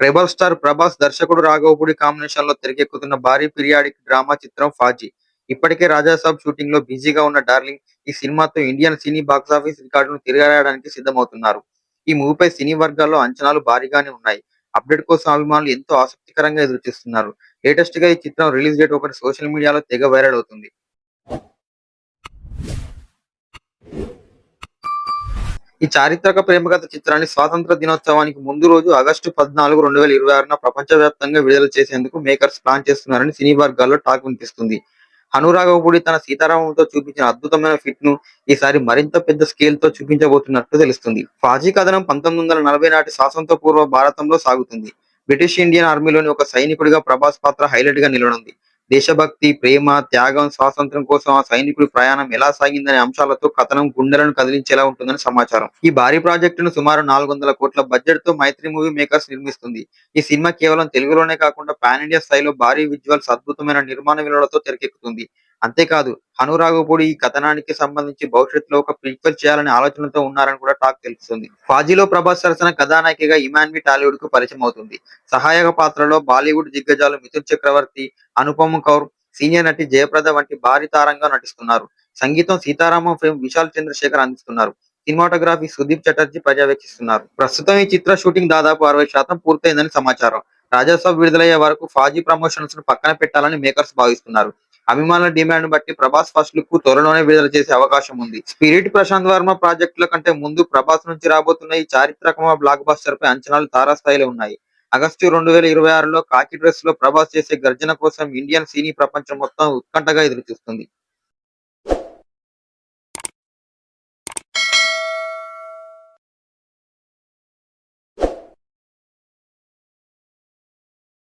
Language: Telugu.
రెబల్ స్టార్ ప్రభాస్ దర్శకుడు రాఘవపుడి కాంబినేషన్లో తెరకెక్కుతున్న భారీ పీరియాడిక్ డ్రామా చిత్రం ఫాజీ. ఇప్పటికే రాజాసాబ్ షూటింగ్లో బిజీగా ఉన్న డార్లింగ్ ఈ సినిమాతో ఇండియన్ సినీ బాక్సాఫీస్ రికార్డును తిరగరాయడానికి సిద్ధమవుతున్నారు. ఈ మూవీపై సినీ వర్గాల్లో అంచనాలు భారీగానే ఉన్నాయి. అప్డేట్ కోసం అభిమానులు ఎంతో ఆసక్తికరంగా ఎదురుచూస్తున్నారు. లేటెస్ట్గా ఈ చిత్రం రిలీజ్ డేట్ ఒకటి సోషల్ మీడియాలో తెగ వైరల్ అవుతుంది. ఈ చారిత్రక ప్రేమకథ చిత్రాన్ని స్వాతంత్ర దినోత్సవానికి ముందు రోజు ఆగస్టు పద్నాలుగు రెండు వేల ఇరవై ఆరున ప్రపంచవ్యాప్తంగా విడుదల చేసేందుకు మేకర్స్ ప్లాన్ చేస్తున్నారని సినీ వర్గాల్లో టాక్ వినిపిస్తుంది. అనురాగపుడి తన సీతారామంతో చూపించిన అద్భుతమైన ఫిట్ను ఈసారి మరింత పెద్ద స్కేల్తో చూపించబోతున్నట్లు తెలుస్తుంది. ఫాజీ కథనం పంతొమ్మిది వందల నలభై నాటి స్వాతంత్ర పూర్వ భారతంలో సాగుతుంది. బ్రిటిష్ ఇండియన్ ఆర్మీలోని ఒక సైనికుడిగా ప్రభాస్ పాత్ర హైలైట్గా నిలవనుంది. దేశభక్తి ప్రేమ త్యాగం స్వాతంత్రం కోసం ఆ సైనికుడి ప్రయాణం ఎలా సాగిందనే అంశాలతో కథనం గుండెలను కదిలించేలా ఉంటుందని సమాచారం. ఈ భారీ ప్రాజెక్టును సుమారు నాలుగు వందల కోట్ల బడ్జెట్తో మైత్రి మూవీ మేకర్స్ నిర్మిస్తుంది. ఈ సినిమా కేవలం తెలుగులోనే కాకుండా పాన్ ఇండియా స్థాయిలో భారీ విజువల్స్ అద్భుతమైన నిర్మాణ విలువలతో తెరకెక్కుతుంది. అంతేకాదు హనురాఘపూడి ఈ కథనానికి సంబంధించి భవిష్యత్తులో ఒక ప్రీక్వెల్ చేయాలనే ఆలోచనతో ఉన్నారని కూడా టాక్ తెలుస్తుంది. ఫాజీలో ప్రభాస్ సరసన కథానాయికగా ఇమాన్వి టాలీవుడ్కు పరిచయం అవుతుంది సహాయక పాత్రలో బాలీవుడ్ దిగ్గజాలు మిథున్ చక్రవర్తి అనుపమ్ కౌర్ సీనియర్ నటి జయప్రద వంటి భారీ తారంగా నటిస్తున్నారు. సంగీతం సీతారామం ఫిల్మ్ విశాల్ చంద్రశేఖర్ అందిస్తున్నారు. సినిమాటోగ్రఫీ సుదీప్ చటర్జీ పర్యవేక్షిస్తున్నారు. ప్రస్తుతం ఈ చిత్ర షూటింగ్ దాదాపు అరవై శాతం పూర్తయిందని సమాచారం. రాజాసాబ్ విడుదలయ్యే వరకు ఫాజీ ప్రమోషన్స్ను పక్కన పెట్టాలని మేకర్స్ భావిస్తున్నారు. అభిమానుల డిమాండ్ బట్టి ప్రభాస్ ఫస్ట్ లుక్ త్వరలోనే విడుదల చేసే అవకాశం ఉంది. స్పిరిట్ ప్రశాంత్ వర్మ ప్రాజెక్టుల కంటే ముందు ప్రభాస్ నుంచి రాబోతున్న ఈ చారిత్రక బ్లాక్ బస్టర్ పై అంచనాలు తారాస్థాయిలో ఉన్నాయి. ఆగస్టు రెండు వేల ఇరవై ఆరులో కాకి డ్రెస్లో ప్రభాస్ చేసే గర్జన కోసం ఇండియన్ సినీ ప్రపంచం మొత్తం ఉత్కంఠగా ఎదురుచూస్తుంది.